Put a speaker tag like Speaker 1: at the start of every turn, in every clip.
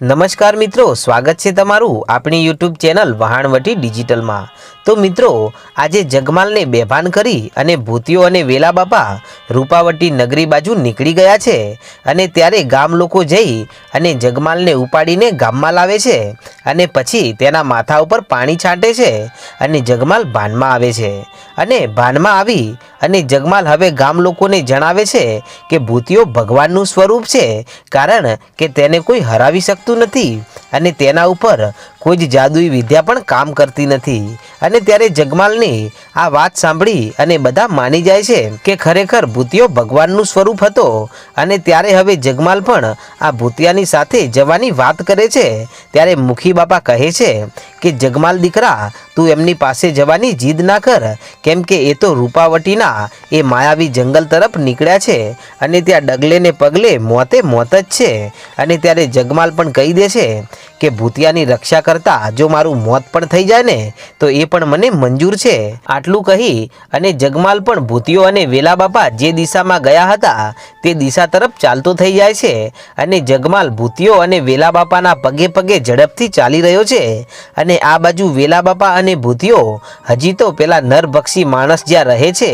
Speaker 1: નમસ્કાર મિત્રો, સ્વાગત છે તમારું આપણી યુટ્યુબ ચેનલ વહાણવટી ડિજિટલમાં. તો મિત્રો, આજે જગમાલને બેભાન કરી અને ભૂતિયો અને વેલા બાપા રૂપાવટી નગરી બાજુ નીકળી ગયા છે અને ત્યારે ગામ લોકો જઈ અને જગમાલને ઉપાડીને ગામમાં લાવે છે અને પછી તેના માથા ઉપર પાણી છાંટે છે અને જગમાલ ભાનમાં આવે છે. અને ભાનમાં આવી અને જગમાલ હવે ગામ લોકોને જણાવે છે કે ભૂતિયો ભગવાનનું સ્વરૂપ છે કારણ કે તેને કોઈ હરાવી શકતું નથી. અને તેના ઉપર કોઈ જ જાદુઈ વિદ્યા પણ કામ કરતી નથી. અને ત્યારે જગમાલની આ વાત સાંભળી અને બધા માની જાય છે કે ખરેખર ભૂતિયો ભગવાનનું સ્વરૂપ હતો. અને ત્યારે હવે જગમાલ પણ આ ભૂતિયાની સાથે જવાની વાત કરે છે. ત્યારે મુખી બાપા કહે છે કે, જગમાલ દીકરા, તું એમની પાસે જવાની જીદ ના કર, કેમ કે એ તો રૂપાવટીના, એ માયાવી જંગલ તરફ નીકળ્યા છે અને ત્યાં ડગલે ને પગલે મોતે મોત જ છે. અને ત્યારે જગમાલ પણ કહી દે છે કે ભૂતિયાની રક્ષા કરતા જો મારું મોત પણ થઈ જાય ને, તો એ પણ મને મંજૂર છે. આટલું કહી અને જગમાલ પણ ભૂતિયો અને વેલા બાપા જે દિશામાં ગયા હતા, તે દિશા તરફ ચાલતો થઈ જાય છે અને જગમાલ ભૂતિયો અને વેલા બાપાના પગે પગે ઝડપથી ચાલી રહ્યો છે. અને આ બાજુ વેલા બાપા અને ભૂતિયો હજી તો પેલા નરભક્ષી માણસ જ્યાં રહે છે,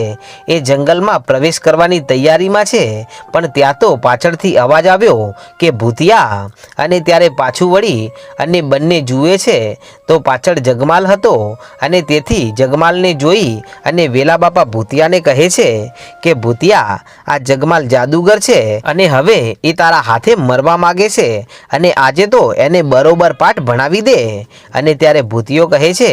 Speaker 1: એ જંગલમાં પ્રવેશ કરવાની તૈયારીમાં છે. પણ ત્યાં તો પાછળથી અવાજ આવ્યો કે ભૂતિયા, અને ત્યારે પાછું વળી અને બંને જુએ છે, તો પાછળ જગમાલ હતો અને તેથી જગમાલને જોઈ અને વેલા બાપા ભૂતિયાને કહે છે કે, ભૂતિયા, આ જગમાલ જાદુગર છે અને હવે એ તારા હાથે મરવા માગે છે અને આજે તો એને બરોબર પાઠ ભણાવી દે. અને ત્યારે ભૂતિયો કહે છે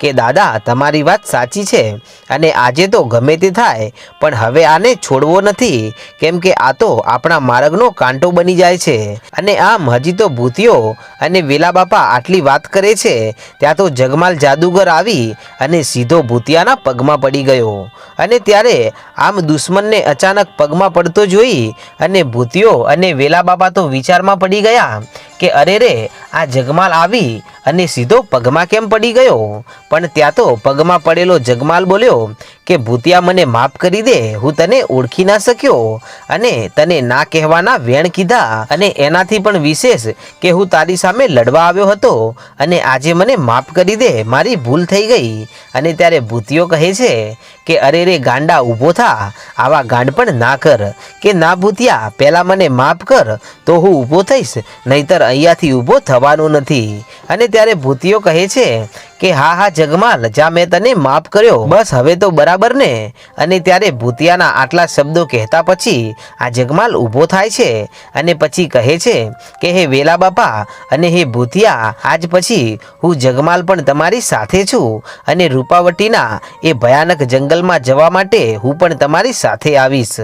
Speaker 1: કે, દાદા, તમારી વાત સાચી છે અને આજે તો ગમે તે થાય, પણ હવે આને છોડવો નથી, કેમ કે આ તો આપણા માર્ગનો કાંટો બની જાય છે. અને આમ હજી તો ભૂતિયો અને વેલા બાપા આટલી વાત કરે છે, ત્યાં તો જગમાલ જાદુગર આવી અને સીધો ભૂતિયાના પગમાં પડી ગયો. અને ત્યારે આમ દુશ્મનને અચાનક પગમાં પડતો જોઈ અને ભૂતિયો અને વેલા બાપા તો વિચારમાં પડી ગયા કે અરે રે, આ જગમાલ આવી અને સીધો પગમાં કેમ પડી ગયો? પણ ત્યાં તો પગમાં પડેલો જગમાલ બોલ્યો કે, ભૂતિયા, મને માફ કરી દે, હું તને ઓળખી ના શક્યો અને તને ના કહેવાના વેણ કીધા અને એનાથી પણ વિશેષ કે, હું તારી સામે લડવા આવ્યો હતો અને આજે મને માફ કરી દે, મારી ભૂલ થઈ ગઈ. અને ત્યારે ભૂતિયો કહે છે કે, અરે રે, ગાંડા ઊભો થા, આવા ગાંડ પણ ના કર. કે ના ભૂતિયા પહેલાં મને માફ કર, તો હું ઊભો થઈશ, નહીતર અહીંયાથી ઊભો થવાનો નથી. અને ત્યારે ભૂતિયો કહે છે કે હા હા જગમાલ જા મેં તને માફ કર્યો. બસ હવે તો બરાબર ને? અને ત્યારે ભૂતિયાના આટલા શબ્દો કહેતા પછી આ જગમાલ ઊભો થાય છે અને પછી કહે છે કે, હે વેલા બાપા અને હે ભૂતિયા, આજ પછી હું જગમાલ પણ તમારી સાથે છું અને રૂપાવટીના એ ભયાનક જંગલમાં જવા માટે હું પણ તમારી સાથે આવીશ.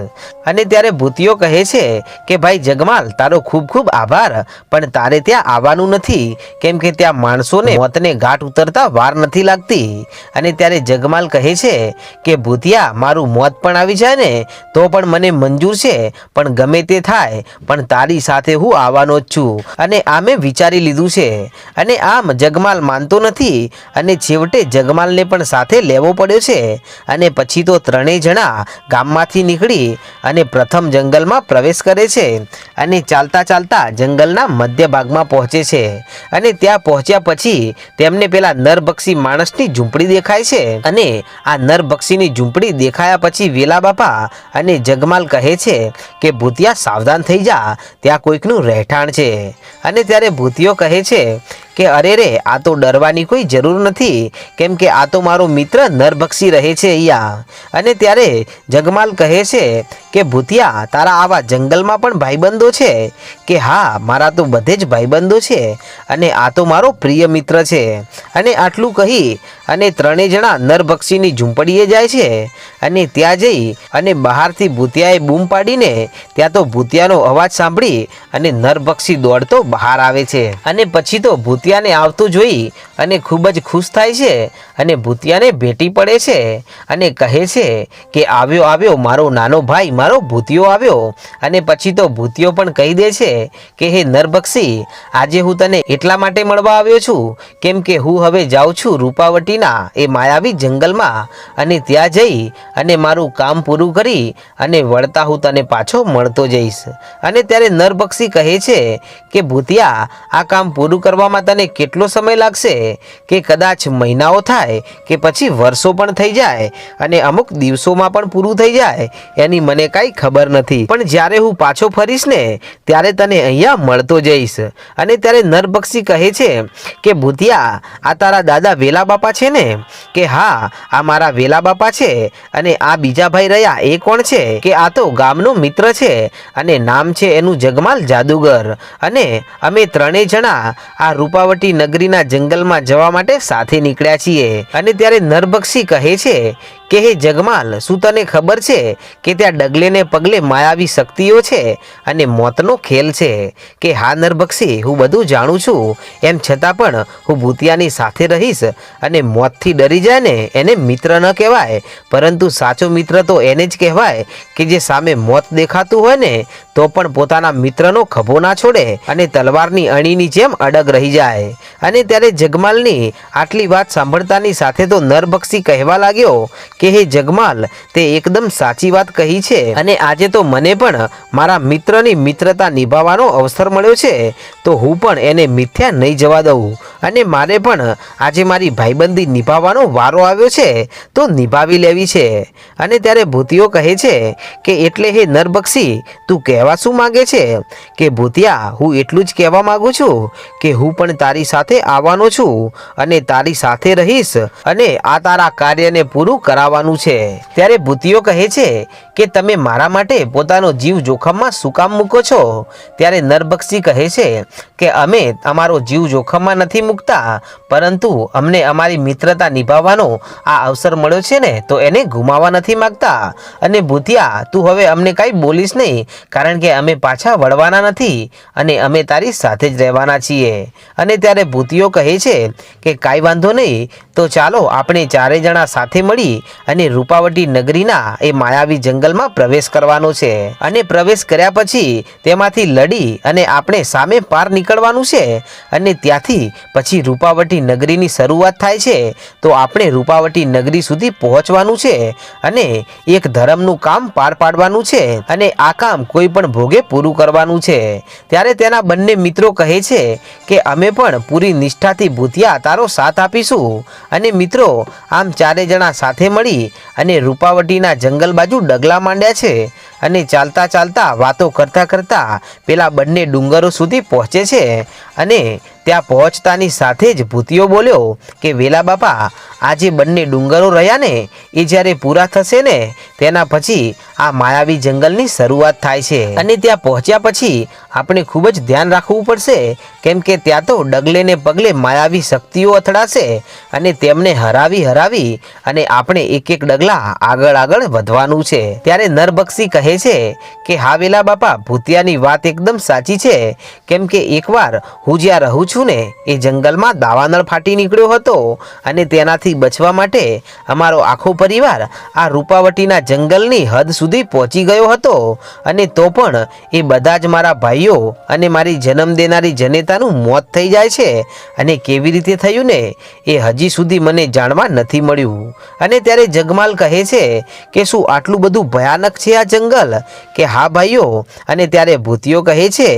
Speaker 1: અને ત્યારે ભૂતિયો કહે છે કે, ભાઈ જગમાલ, તારો ખૂબ ખૂબ આભાર, પણ તારે ત્યાં આવવાનું નથી. કેમ કે ત્યાં માણસોને મોતને ઘાટ ઉતરતા વાર નથી લાગતી. અને ત્યારે જગમાલ કહે છે કે, ભૂતિયા, મારું મોત પણ આવી જાય ને, તો પણ મને મંજૂર છે, પણ ગમે તે થાય, પણ તારી સાથે હું આવવાનો જ છું. અને આ મેં વિચારી લીધું છે. અને આમ જગમાલ માનતો નથી. અને છેવટે જગમાલને પણ સાથે લેવો પડ્યો છે. અને પછી તો ત્રણેય જણા ગામમાંથી નીકળી અને પ્રથમ જંગલમાં પ્રવેશ કરે છે. અને ચાલતા ચાલતા જંગલના મધ્ય ભાગમાં પહોંચે છે. અને ત્યાં પહોંચ્યા પછી તેમને પેલા નરબક્ષી માણસની ઝૂંપડી દેખાય છે અને આ નરબક્ષીની ઝૂંપડી દેખાયા પછી વેલા બાપા અને જગમાલ કહે છે કે, ભૂતિયા સાવધાન થઈ જા, ત્યાં કોઈકનું રહેઠાણ છે. અને ત્યારે ભૂતિયો કહે છે કે અરે રે, આ તો ડરવાની કોઈ જરૂર નથી. કેમ કે આ તો મારો મિત્ર નરભક્ષી રહે છે અહીંયા અને ત્યારે જગમાલ કહે છે કે, ભૂતિયા, તારા આવા જંગલમાં પણ ભાઈબંધો છે? કે હા, મારા તો બધે જ ભાઈબંધો છે. અને આ તો મારો પ્રિય મિત્ર છે. અને આટલું કહી અને ત્રણેય જણા નરભક્ષીની ઝૂંપડીએ જાય છે. અને ત્યાં જઈ અને બહારથી ભૂતિયાએ બૂમ પાડીને ત્યાં તો ભૂતિયાનો અવાજ સાંભળી અને નરભક્ષી દોડતો બહાર આવે છે. અને પછી તો ભૂતિયાને આવતું જોઈ અને ખૂબ જ ખુશ થાય છે અને ભૂતિયાને ભેટી પડે છે અને કહે છે કે, આવ્યો આવ્યો, મારો નાનો ભાઈ, મારો ભૂતિયો આવ્યો. અને પછી તો ભૂતિયો પણ કહી દે છે કે, હે નરભક્ષી, આજે હું તને એટલા માટે મળવા આવ્યો છું, કેમ કે હું હવે જાઉં છું રૂપાવટી નગરીના એ માયાવી જંગલમાં અને ત્યાં જઈ અને મારું કામ પૂરું કરી અને વળતા હું તને પાછો મળતો જઈશ. અને ત્યારે નરબક્ષી કહે છે કે, ભૂતિયા, આ કામ પૂરું કરવામાં તને કેટલો સમય લાગશે? કે કદાચ મહિનાઓ થાય, કે પછી વર્ષો પણ થઈ જાય, અને અમુક દિવસોમાં પણ પૂરું થઈ જાય, એની મને કાંઈ ખબર નથી. પણ જ્યારે હું પાછો ફરીશ ને, ત્યારે તને અહીંયા મળતો જઈશ. અને ત્યારે નરબક્ષી કહે છે કે, ભૂતિયા, આ તારા દાદા વેલા બાપા છે ને કે હા, આ મારા વેલા બાપા છે અને આ બીજા ભાઈ રહ્યા એ કોણ છે? કે આ તો ગામનો મિત્ર છે અને નામ છે એનું જગમાલ જાદુગર. અને અમે ત્રણેય જણા આ રૂપાવટી નગરીના જંગલમાં જવા માટે સાથે નીકળ્યા છીએ. અને ત્યારે નરબક્ષી કહે છે કે હે જગમાલ, શું તને ખબર છે કે ત્યાં ડગલેને પગલે માયાવી શક્તિઓ છે અને મોતનો ખેલ છે? કે હા નરભક્ષી, હું બધું જાણું છું. એમ છતાં પણ હું ભૂતિયાની સાથે રહીશ અને મોતથી ડરી જાય ને એને મિત્ર ન કહેવાય. પરંતુ સાચો મિત્ર તો એને જ કહેવાય કે જે સામે મોત દેખાતું હોય ને, તો પણ પોતાના મિત્રનો ખભો ના છોડે અને તલવારની અણીની જેમ અડગ રહી જાય. અને ત્યારે જગમાલની આટલી વાત સાંભળતાની સાથે તો નરભક્ષી કહેવા લાગ્યો કે હે જગમાલ, તે એકદમ સાચી વાત કહી છે. અને આજે તો મને પણ મારા મિત્રની મિત્રતા નિભાવવાનો અવસર મળ્યો છે. તો હું પણ એને મિથ્યા નહીં જવા દઉં. અને મારે પણ આજે મારી ભાઈબંધી નિભાવવાનો વારો આવ્યો છે, તો નિભાવી લેવી છે. અને ત્યારે ભૂતિયો કહે છે કે, એટલે હે નરબક્ષી તું કહેવા શું માંગે છે? કે ભૂતિયા, હું એટલું જ કહેવા માગું છું કે હું પણ તારી સાથે આવવાનો છું અને તારી સાથે રહીશ અને આ તારા કાર્યને પૂરું કરાવવાનું છે. ત્યારે ભૂતિઓ કહે છે કે તમે મારા માટે પોતાનો જીવ જોખમમાં શું કામ મૂકો છો? ત્યારે નરબક્ષી કહે છે કે અમે અમારો જીવ જોખમમાં નથી મૂકતા, પરંતુ અમને અમારી મિત્રતા નિભાવવાનો આ અવસર મળ્યો છે ને, તો એને ગુમાવવા નથી માંગતા. અને ભૂતિયા, તું હવે અમને કાંઈ બોલીશ નહીં, કારણ કે અમે પાછા વળવાના નથી અને અમે તારી સાથે જ રહેવાના છીએ. અને ત્યારે ભૂતિઓ કહે છે કે કાંઈ વાંધો નહીં તો ચાલો આપણે ચારે જણા સાથે મળી અને રૂપાવટી નગરીના એ માયાવી જંગલમાં પ્રવેશ કરવાનો છે. અને પ્રવેશ કર્યા પછી તેમાંથી લડી અને આપણે સામે પાર નીકળવાનું છે. અને ત્યાંથી પછી રૂપાવટી નગરીની શરૂઆત થાય છે. તો આપણે રૂપાવટી નગરી સુધી પહોંચવાનું છે અને એક ધર્મનું કામ પાર પાડવાનું છે અને આ કામ કોઈ પણ ભોગે પૂરું કરવાનું છે. ત્યારે તેના બંને મિત્રો કહે છે કે, અમે પણ પૂરી નિષ્ઠાથી ભૂતિયા તારો સાથ આપીશું. અને મિત્રો આમ ચારે જણા સાથે મળી અને રૂપાવટીના જંગલ બાજુ ડગલા માંડ્યા છે. અને ચાલતા ચાલતા વાતો કરતા કરતા પેલા બંને ડુંગરો સુધી પહોંચે છે. અને ત્યાં પહોંચતાની સાથે જ ભૂતિયો બોલ્યો કે, વેલા બાપા આ જે બંને ડુંગરો રહ્યા ને, એ જ્યારે પૂરા થશે ને, તેના પછી આ માયાવી જંગલની શરૂઆત થાય છે. અને ત્યાં પહોંચ્યા પછી આપણે ખૂબ જ ધ્યાન રાખવું પડશે, કેમ કે ત્યાં તો ડગલે ને પગલે માયાવી શક્તિઓ અથડાશે અને તેમને હરાવી હરાવી અને આપણે એક એક ડગલા આગળ આગળ વધવાનું છે. ત્યારે નરબક્ષી કહે છે કે હા વેલા બાપા ભૂતિયાની વાત એકદમ સાચી છે. કેમ કે એકવાર હું જ્યાં રહું છું ને, એ જંગલમાં દાવાનળ ફાટી નીકળ્યો હતો અને તેનાથી બચવા માટે અમારો આખો પરિવાર આ રૂપાવટીના જંગલની હદ સુધી પહોંચી ગયો હતો. અને તો પણ એ બધા જ મારા ભાઈઓ અને મારી જન્મ દેનારી જનેતાનું મોત થઈ જાય છે. અને કેવી રીતે થયું ને, એ હજી સુધી મને જાણવા નથી મળ્યું. અને ત્યારે જગમાલ કહે છે કે શું આટલું બધું ભયાનક છે આ જંગલ? કે હા ભાઈઓ, અને ત્યારે ભૂતિયો કહે છે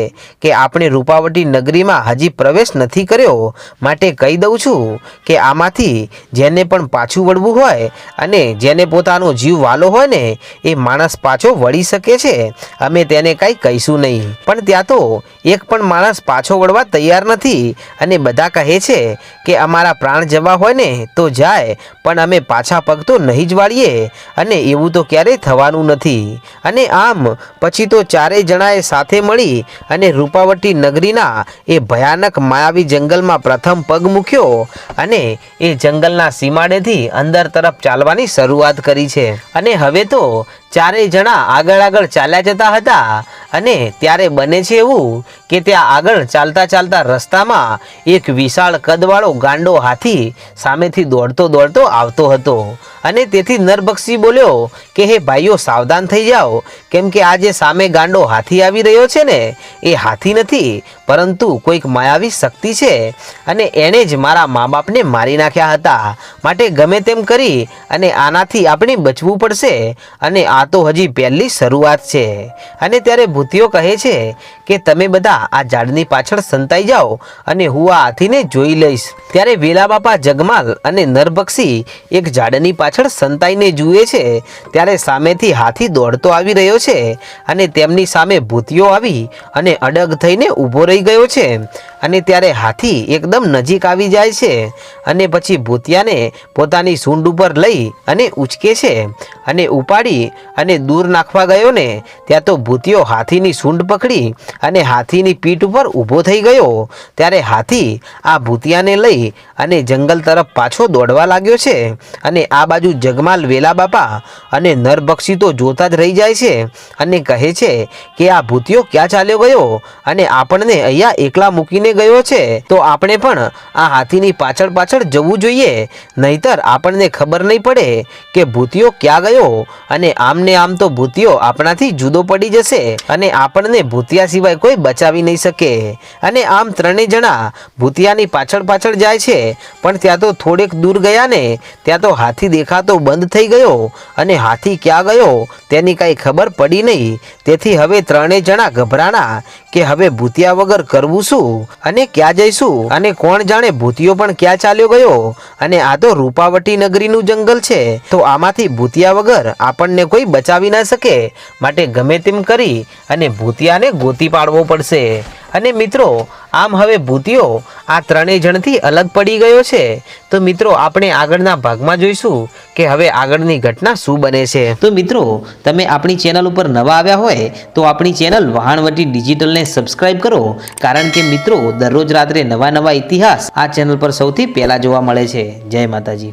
Speaker 1: કે આપણે રૂપાવટી નગરીમાં હજી પ્રવેશ નથી કર્યો, માટે કહી દઉં છું કે આમાંથી જેને પણ પાછું વળવું હોય અને જેને પોતાનો જીવ વાલો હોય ને, એ માણસ પાછો વળી શકે છે. અમે તેને કાંઈ કહીશું નહીં. પણ ત્યાં તો એક પણ માણસ પાછો વળવા તૈયાર નથી, અને બધા કહે છે કે અમારા પ્રાણ જવા હોય ને, તો જાય, પણ અમે પાછા પગ તો નહીં જ વાળીએ, અને એવું તો ક્યારેય થવાનું નથી. અને આમ પછી તો ચારેય જણાએ સાથે મળી અને રૂપાવટી નગરીના એ ભયાનક માયાવી જંગલમાં પ્રથમ પગ મૂક્યો અને એ જંગલના સીમાડેથી અંદર તરફ ચાલવાની શરૂઆત કરી છે. અને હવે તો ચારેય જણા આગળ આગળ ચાલ્યા જતા હતા અને ત્યારે બને છે એવું કે ત્યાં આગળ ચાલતા ચાલતા રસ્તામાં એક વિશાળ કદવાળો ગાંડો હાથી સામેથી દોડતો દોડતો આવતો હતો. અને તેથી નરબક્ષી બોલ્યો કે, હે ભાઈઓ, સાવધાન થઈ જાઓ. કેમ કે આ જે સામે ગાંડો હાથી આવી રહ્યો છે ને, એ હાથી નથી, પરંતુ કોઈક માયાવી શક્તિ છે. અને એણે જ મારા મા બાપને મારી નાખ્યા હતા. માટે ગમે તેમ કરી અને આનાથી આપણે બચવું પડશે. અને આ તો હજી પહેલી શરૂઆત છે. અને ત્યારે ભૂતિઓ કહે છે કે તમે બધા આ ઝાડની પાછળ સંતાઈ જાઓ અને હું આ હાથીને જોઈ લઈશ. ત્યારે વેલા બાપા જગમાલ અને નરભક્ષી એક ઝાડની પાછળ સંતાઈને જુએ છે. ત્યારે સામેથી હાથી દોડતો આવી રહ્યો છે અને તેમની સામે ભૂતિઓ આવી અને અડગ થઈને ઊભો રહી ગયો છે. અને ત્યારે હાથી એકદમ નજીક આવી જાય છે અને પછી ભૂતિયાને પોતાની સૂંડ ઉપર લઈ અને ઉચકે છે અને ઉપાડી અને દૂર નાખવા ગયો ને ત્યાં તો ભૂતિયો હાથીની સૂંડ પકડી અને હાથીની પીઠ ઉપર ઊભો થઈ ગયો. ત્યારે હાથી આ ભૂતિયાને લઈ અને જંગલ તરફ પાછો દોડવા લાગ્યો છે અને આ બાજુ જગમાલ વેલા બાપા અને નરભક્ષી તો જોતા જ રહી જાય છે અને કહે છે કે આ ભૂતિયો ક્યાં ચાલ્યો ગયો અને આપણને અહીંયા એકલા મૂકીને ગયો છે, તો આપણે પણ આ હાથીની પાછળ પાછળ જવું જોઈએ. નહીતર આપણને ખબર નહીં પડે કે ભૂતિયો ક્યાં ગયો અને આમને આમ તો ભૂતિયો આપણાથી જુદો પડી જશે અને આપણને ભૂતિયા સિવાય કોઈ બચાવી નહીં શકે. અને આમ ત્રણેય જણા ભૂતિયાની પાછળ પાછળ જાય છે, પણ ત્યાં તો થોડેક દૂર ગયા ને ત્યાં તો હાથી દેખાતો બંધ થઈ ગયો અને હાથી ક્યાં ગયો તેની કાંઈ ખબર પડી નહીં. તેથી હવે ત્રણેય જણા ગભરાણા કે હવે ભૂતિયા વગર કરવું શું? અને ક્યાં જઈશું? અને કોણ જાણે ભૂતિયો પણ ક્યાં ચાલ્યો ગયો? અને આ તો રૂપાવટી નગરીનું જંગલ છે. તો આમાંથી ભૂતિયા વગર આપણને કોઈ બચાવી ના શકે. માટે ગમે તેમ કરી અને ભૂતિયાને ગોતી પાડવો પડશે. અને મિત્રો, આમ હવે ભૂતિયો આ ત્રણેય જણથી અલગ પડી ગયો છે. તો મિત્રો, આપણે આગળના ભાગમાં જોઈશું કે હવે આગળની ઘટના શું બને છે. તો મિત્રો, તમે આપણી ચેનલ ઉપર નવા આવ્યા હોય, તો આપણી ચેનલ વહાણવટી ડિજિટલને સબસ્ક્રાઇબ કરો. કારણ કે મિત્રો, દરરોજ રાત્રે નવા નવા ઇતિહાસ આ ચેનલ પર સૌથી પહેલાં જોવા મળે છે. જય માતાજી.